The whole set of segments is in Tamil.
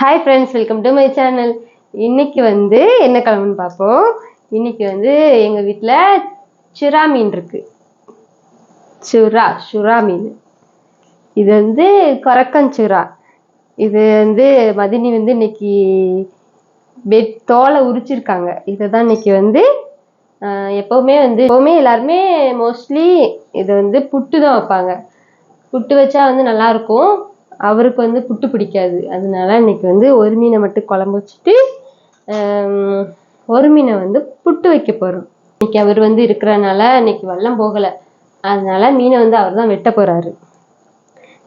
Hi friends welcome to my channel இன்னைக்கு வந்து என்ன கிழமைன்னு பார்ப்போம். இன்னைக்கு வந்து எங்கள் வீட்டில் சுறா மீன் இருக்கு. சுறா சுறா மீன். இது வந்து கொரக்கஞ்சுறா இது வந்து மதினி வந்து இன்னைக்கு பெட் தோலை உரிச்சிருக்காங்க. இதை தான் இன்னைக்கு வந்து எப்போவுமே வந்து எப்போவுமே எல்லாருமே மோஸ்ட்லி இதை வந்து புட்டு தான் வைப்பாங்க. புட்டு வச்சா வந்து நல்லாயிருக்கும் அவருக்கு வந்து புட்டு பிடிக்காது. அதனால இன்னைக்கு வந்து ஒரு மீனை மட்டும் குழம்பு வச்சுட்டு ஒரு மீனை வந்து புட்டு வைக்க போகிறோம் இன்னைக்கு அவர் வந்து இருக்கிறனால இன்னைக்கு வெள்ளம் போகலை. அதனால மீனை வந்து அவர் தான் வெட்ட போகிறாரு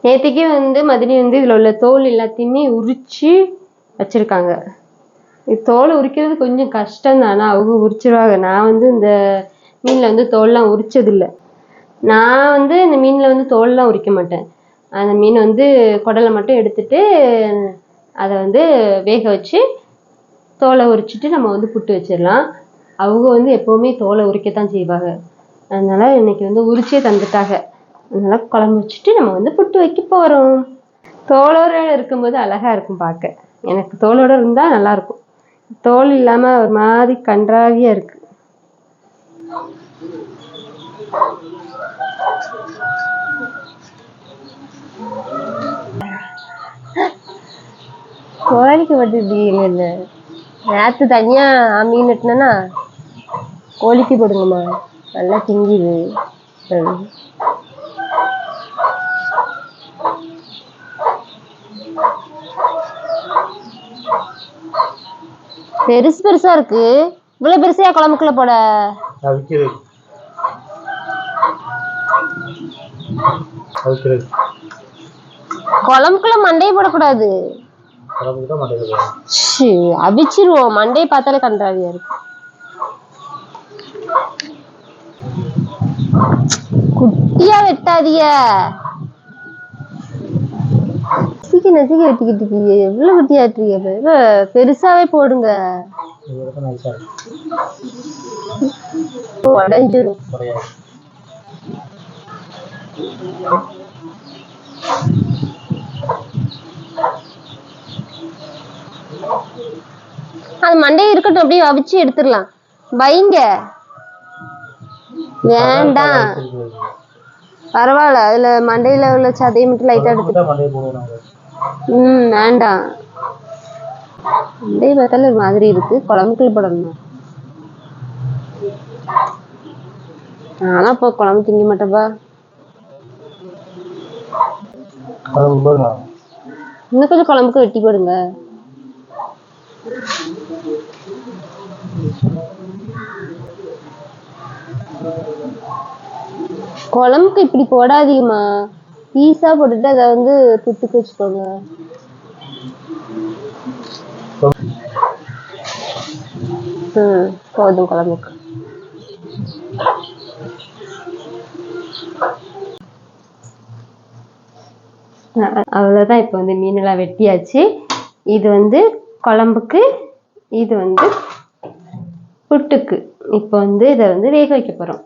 நேற்றுக்கே வந்து மதினி வந்து இதில் உள்ள தோல் எல்லாத்தையுமே உரிச்சு வச்சுருக்காங்க. தோலை உரிக்கிறது கொஞ்சம் கஷ்டம் தானே அவங்க உரிச்சிருவாங்க. நான் வந்து இந்த மீனில் வந்து தோல்லாம் உரிச்சதில்லை. நான் வந்து இந்த மீனில் வந்து தோல்லாம் உரிக்க மாட்டேன். அந்த மீன் வந்து குடலை மட்டும் எடுத்துட்டு அதை வந்து வேக வச்சு தோலை உரிச்சிட்டு நம்ம வந்து புட்டு வச்சிடலாம். அவங்க வந்து எப்போவுமே தோலை உரிக்கத்தான் செய்வாங்க. அதனால் இன்னைக்கு வந்து உரிச்சே தந்துட்டாங்க. அதனால் குழம்பு வச்சுட்டு நம்ம வந்து புட்டு வைக்க போகிறோம் தோலோட இருக்கும்போது அழகாக இருக்கும் பார்க்க. எனக்கு தோலோட இருந்தால் நல்லாயிருக்கும் தோல் இல்லாமல் ஒரு மாதிரி கன்றாவியாக இருக்குது கோழிக்கு மட்டும் இப்படி இல்லை நேற்று தனியாக மீன் வெட்டினேன்னா கோழிக்கு போடுங்கம்மா. நல்லா திங்கிது. பெருசு பெருசா இருக்கு. இவ்வளவு பெருசையா குழம்புக்குள்ள போட? குழம்புக்குள்ள மண்டையை போடக்கூடாது. அவிச்சிருவோம். மண்டையை பார்த்தாலே கன்றாவியா இருக்கு. குட்டியா வெட்டாதீங்க. நசிக்க நசிக்க வெட்டிக்கிட்டு இருக்கீங்க? எவ்வளவு குட்டியா பாரு. பெருசாவே போடுங்க. இது அது மண்டையை இருக்கட்டும் அப்படியே அவிச்சு எடுத்துடலாம். வைங்க. வேண்டாம். பரவாயில்ல அதுல மண்டையில உள்ள சதையை மட்டும் லைட்டா எடுத்து ம் வேண்டாம். மண்டையை பார்த்தாலும் ஒரு மாதிரி இருக்கு. குழம்புக்குள்ள போடணும். ஆனா இப்போ குழம்பு திங்க மாட்டேப்பா இன்னும் கொஞ்சம் குழம்புக்கு வெட்டி போடுங்க. குழம்புக்கு இப்படி போடாதீங்கம்மா. பீஸா போட்டுட்டு அதை வந்து துத்துக்கு வச்சுக்கோங்க. ம் போதும் குழம்புக்கு. அவ்வளவுதான். இப்போ வந்து மீனெல்லாம் வெட்டியாச்சு. இது வந்து குழம்புக்கு இது வந்து புட்டுக்கு. இப்போ வந்து இதை வந்து வேக வைக்க போறோம்.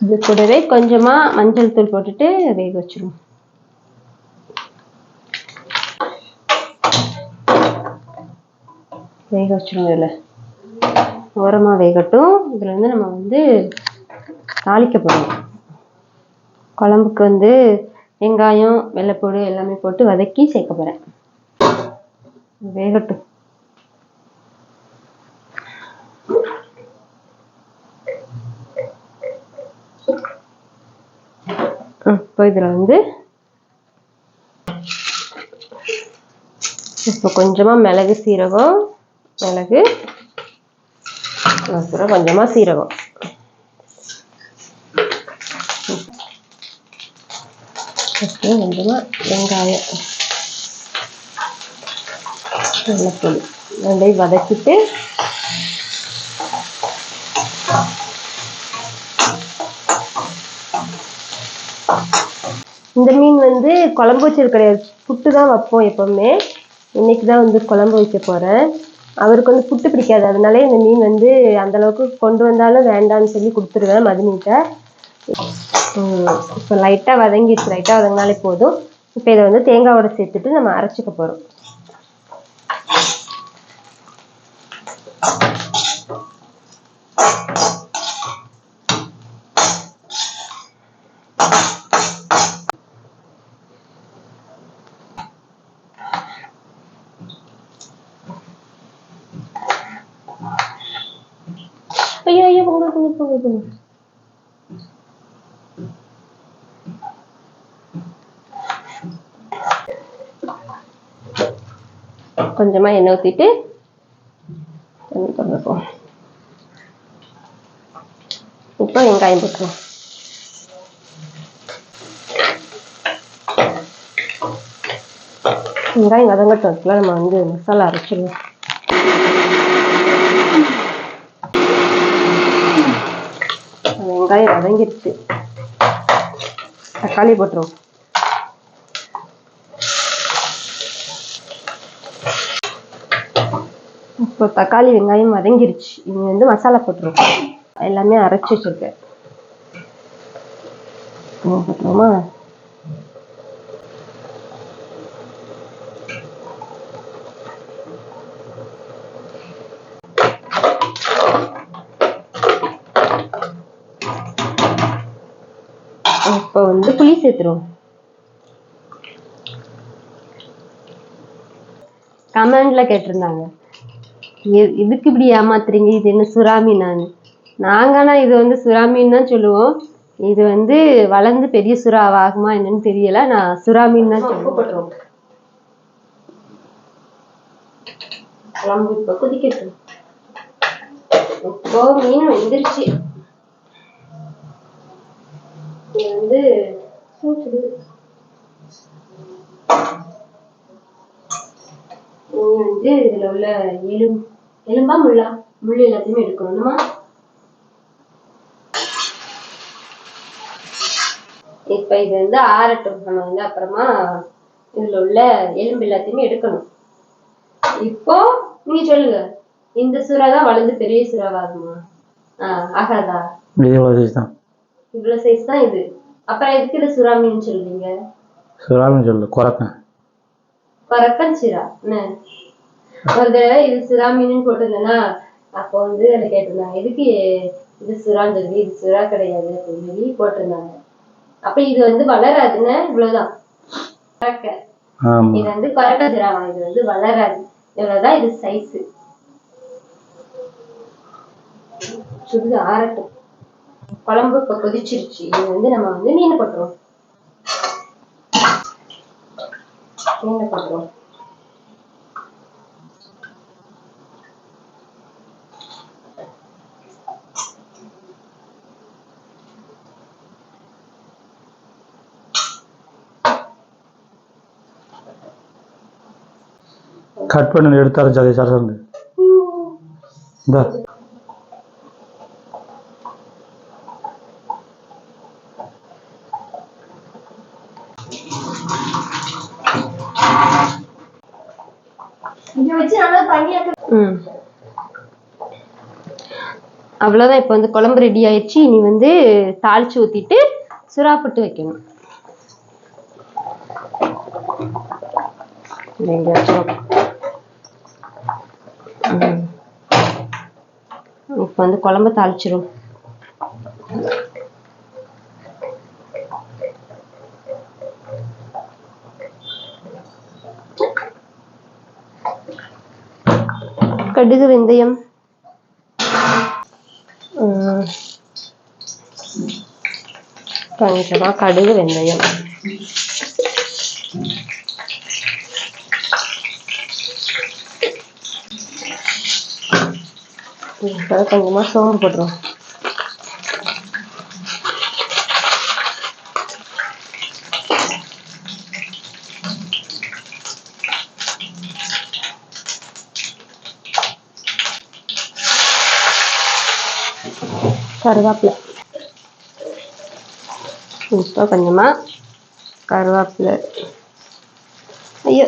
இது கூடவே கொஞ்சமா மஞ்சள் தூள் போட்டுட்டு வேக வச்சிருவோம். வேக வச்சிருவோம் இதுல. ஓரமாக வேகட்டும். இதுல வந்து நம்ம வந்து தாளிக்க போகிறோம் குழம்புக்கு வந்து வெங்காயம் வெள்ளைப்பூடு எல்லாமே போட்டு வதக்கி சேர்க்க போகிறேன் வேகட்டும். இப்போ இதில் வந்து இப்போ கொஞ்சமாக மிளகு சீரகம் மிளகு அப்புறம் கொஞ்சமாக சீரகம். அப்புறம் கொஞ்சமா வெங்காயம். வெள்ளைப்பூடி ரெண்டையும் வதக்கிட்டு இந்த மீன் வந்து குழம்பு வச்சது கிடையாது புட்டு தான் வைப்போம் எப்பவுமே. இன்னைக்கு தான் வந்து குழம்பு வைக்க போகிறேன் அவருக்கு வந்து புட்டு பிடிக்காது. அதனால இந்த மீன் வந்து அந்த அளவுக்கு கொண்டு வந்தாலும் வேண்டாம்னு சொல்லி கொடுத்துருவேன் மதினிகிட்ட இப்போ லைட்டாக வதங்கிடுச்சு. லைட்டாக வதங்கினாலே போதும். இப்போ இதை வந்து தேங்காவோட சேர்த்துட்டு நம்ம அரைச்சிக்க போகிறோம் ஐயோ ஐயோ பொங்கல் பொங்கல் பொங்கல் பொங்கல். கொஞ்சமா எண்ணெய் ஊற்றிட்டு தண்ணி இப்போ வெங்காயம் போட்டுருவோம். வெங்காயம் வதங்கட்டும் அதுக்குள்ள நம்ம வந்து மசாலா அரைச்சிடுவோம் வெங்காயம் வதங்கிடுச்சு. தக்காளி போட்டுருவோம். இப்போ தக்காளி வெங்காயம் வதங்கிருச்சு. இங்க வந்து மசாலா போட்டுருக்கோம் எல்லாமே அரைச்சி வச்சிருக்கேன். இப்போ வந்து புளி சேர்த்துருவோம். கமெண்ட்ல கேட்டிருந்தாங்க. எ- இதுக்கு இப்படி ஏமாத்துறீங்க? இது என்ன சுறா மீனான்னு நாங்கன்னா இது வந்து சுறா மீன் தான் சொல்லுவோம். இது வந்து வளர்ந்து பெரிய சுறா ஆகுமா என்னன்னு தெரியல. நான் சுறா மீன் தான் சொல்லுவோம் குழம்பு இப்போ கொதிக்கட்டும். இப்போ மீன் வெந்துருச்சு. இது வந்து மீன் வந்து இதுல உள்ள எலும் எலும்பா முள்ளா? முள் எல்லாத்தையுமே எடுக்கணுமா. இப்ப இது வந்து ஆறட்டும் நம்ம வந்து அப்புறமா இதுல உள்ள எலும்பு எல்லாத்தையுமே எடுக்கணும். இப்போ நீங்க சொல்லுங்க. இந்த சுறா தான் வளர்ந்து பெரிய சுறாவாகுமா? ஆஹ் ஆகாதா? இவ்வளவு சைஸ் தான். இது. அப்புறம் எதுக்கு இது சுறா மீன் சொல்றீங்க? சுறாமின்னு சொல்லு குறைக்கேன் பறக்கன் சிரா. என்ன? ஒரு தடவை இது சுறா மீன் போட்டிருந்தேன்னா அப்போ வந்து அதை கேட்டிருந்தாங்க எதுக்கு இது சுறான்னு சொல்லி இது சுறா கிடையாது அப்படின்னு சொல்லி போட்டிருந்தாங்க. அப்ப இது வந்து வளராதுன்னு இவ்வளவுதான். இது வந்து பறக்க சிராவா இது வந்து வளராது. இவ்வளவுதான் இது சைஸ் சுடு ஆறட்டும். குழம்பு இப்ப கொதிச்சிருச்சு. இது வந்து நம்ம வந்து மீன் போட்டுருவோம் மீன் போட்டுருவோம் கட் பண்ணி எடுத்து அரைச்சி அதை சாப்பிட்டு இந்த. அவ்வளோதான் இப்போ வந்து குழம்பு ரெடி ஆயிடுச்சு. இனி வந்து தாளிச்சு ஊத்திட்டு சுறா புட்டு வைக்கணும். இதை இங்க வச்சிருவோம். ம். இப்போ வந்து குழம்பு தாளிச்சிரும். கடுகு வெந்தயம். கொஞ்சமாக கடுகு வெந்தயம். இப்போ கொஞ்சமா சோம்பு போட்டுருவோம் கருவேப்பிலை இப்போ கொஞ்சமா கருவேப்பிலை ஐயோ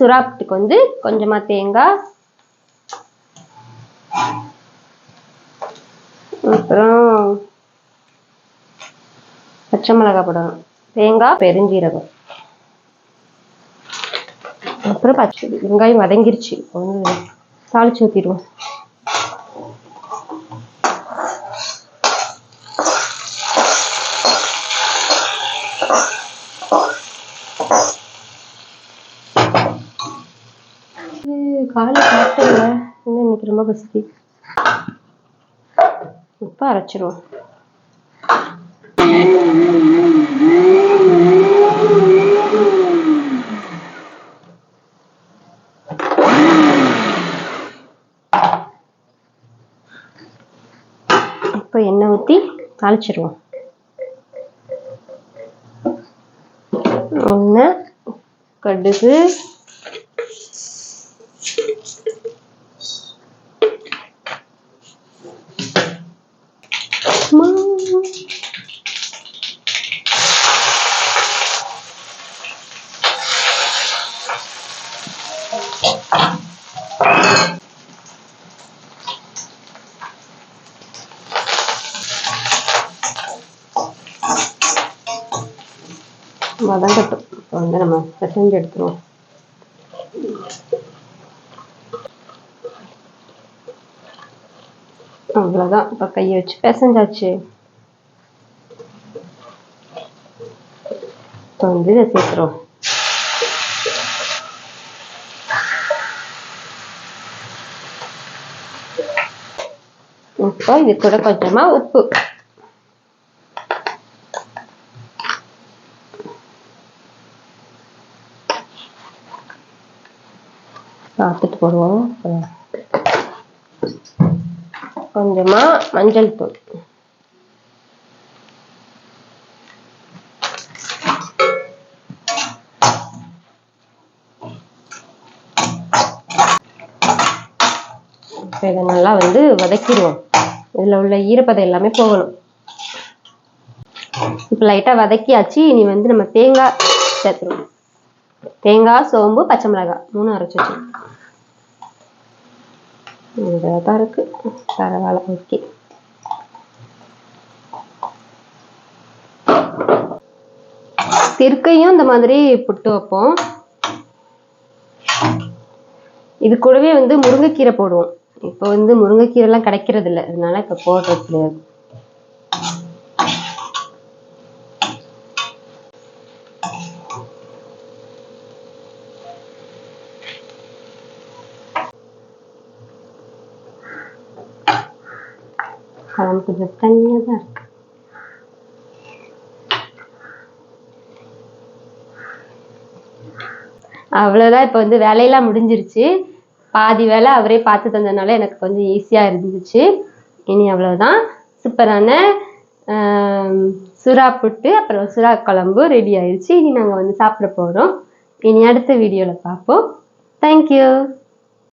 சுறாப்புட்டுக்கு வந்து கொஞ்சமா தேங்காய். அப்புறம் பச்சை மிளகாய் போடணும். தேங்காய் பெருஞ்சீரகம். அப்புறம் பச்சை வெங்காயம் வதங்கிருச்சு. தாளிச்சு ஊற்றிடுவோம் காலை சாப்பிட்டேங்க. இன்னும் இன்னைக்கு ரொம்ப பசிக்கு இப்போ அரைச்சிருவோம். இப்போ எண்ணெய் ஊற்றி தாளிச்சிருவோம். ஒன்று கடுகு வதங்கட்டும் இப்போ வந்து நம்ம பிசைஞ்சு எடுத்துருவோம். அவ்வளோதான் இப்போ கையை வச்சு பிசைஞ்சாச்சு. இப்போ வந்து இதை சேர்த்துருவோம். இப்போ இது கூட கொஞ்சமாக உப்பு. பார்த்துட்டு போடுவோம். கொஞ்சமா மஞ்சள் தூள். இப்போ இதை நல்லா வந்து வதக்கிடுவோம். இதுல உள்ள ஈரப்பதம் எல்லாமே போகணும். இப்போ லைட்டா வதக்கியாச்சு இனி வந்து நம்ம தேங்காய் சேர்த்துருவோம். தேங்காய் சோம்பு பச்சை மிளகாய் மூணு அரைச்சி வச்சிருக்கோம் இதாக இருக்கு பரவாயில்ல. ஓகே. திருக்கையும் இந்த மாதிரி புட்டு வைப்போம். இது கூடவே வந்து முருங்கைக்கீரை போடுவோம். இப்போ வந்து முருங்கைக்கீரை எல்லாம் கிடைக்கிறது இல்லை அதனால இப்போ போடுறது கிடையாது. குழம்பு கொஞ்சம் தண்ணியாக தான் இருக்கு அவ்வளோதான் இப்போ வந்து வேலையெல்லாம் முடிஞ்சிருச்சு. பாதி வேலை அவரே பார்த்து தந்ததுனால எனக்கு கொஞ்சம் ஈஸியாக இருந்துச்சு. இனி அவ்வளோதான் சூப்பரான சுறா புட்டு அப்புறம் சுறா குழம்பு ரெடி ஆயிடுச்சு இனி நாங்கள் வந்து சாப்பிட போகிறோம் இனி அடுத்த வீடியோவில் பார்ப்போம். தேங்க்யூ